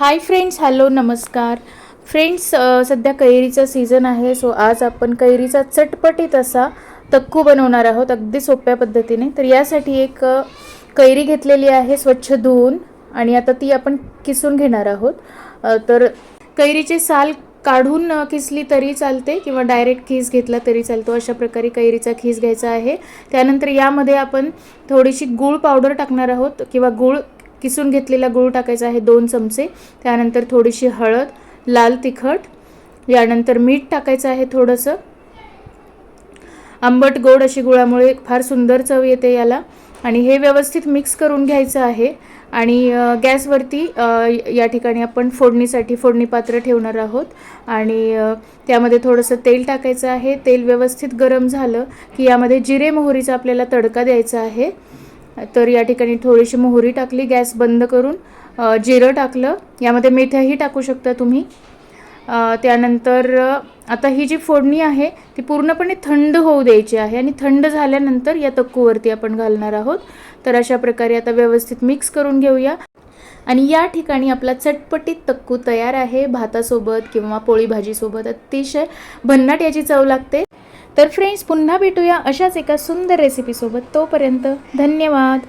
हाय friends hello नमस्कार. Friends सध्या कैरीचा सीझन आहे सो आज आपण कैरीचा चटपटीत असा तक्कू बनवणार आहोत अगदी सोप्या पद्धतीने. तर यासाठी एक कैरी घेतलेली आहे स्वच्छ धुवून आणि आता ती आपण किसून घेणार आहोत. तर कैरीचे साल काढून किसली तरी चालते किंवा डायरेक्ट खीस घेतला तरी चालतो अशा प्रकारे कैरीचा खीस घ्यायचा आहे. त्यानंतर यामध्ये आपण थोडीशी गूळ पावडर टाकणार आहोत किंवा गूळ किसून घेतलेला गूळ टाकायचा आहे दोन चमचे. त्यानंतर थोडीशी हळद लाल तिखट यानंतर मीठ टाकायचं आहे थोडंसं. आंबट गोड अशी गुळामुळे फार सुंदर चव येते याला. आणि हे व्यवस्थित मिक्स करून घ्यायचं आहे. आणि गॅसवरती या ठिकाणी आपण फोडणीसाठी फोडणी पात्र ठेवणार आहोत. आणि त्यामध्ये थोडंसं तेल टाकायचं आहे. तेल व्यवस्थित गरम झालं की यामध्ये जिरे मोहरीचा आपल्याला तडका द्यायचा आहे. तर या ठिकाणी थोडीशी मोहरी टाकली गॅस बंद करून जिरं टाकलं. यामध्ये मेथ्याही टाकू शकता तुम्ही. त्यानंतर आता ही जी फोडणी आहे ती पूर्णपणे थंड होऊ द्यायची आहे आणि थंड झाल्यानंतर या तक्कूवरती आपण घालणार आहोत. तर अशा प्रकारे आता व्यवस्थित मिक्स करून घेऊया. आणि या ठिकाणी आपला चटपटीत तक्कू तयार आहे. भातासोबत किंवा पोळी भाजीसोबत अतिशय भन्नाट याची चव लागते. तर फ्रेंड्स पुन्हा भेटूया अशाच एका सुंदर रेसिपीसोबत तोपर्यंत धन्यवाद.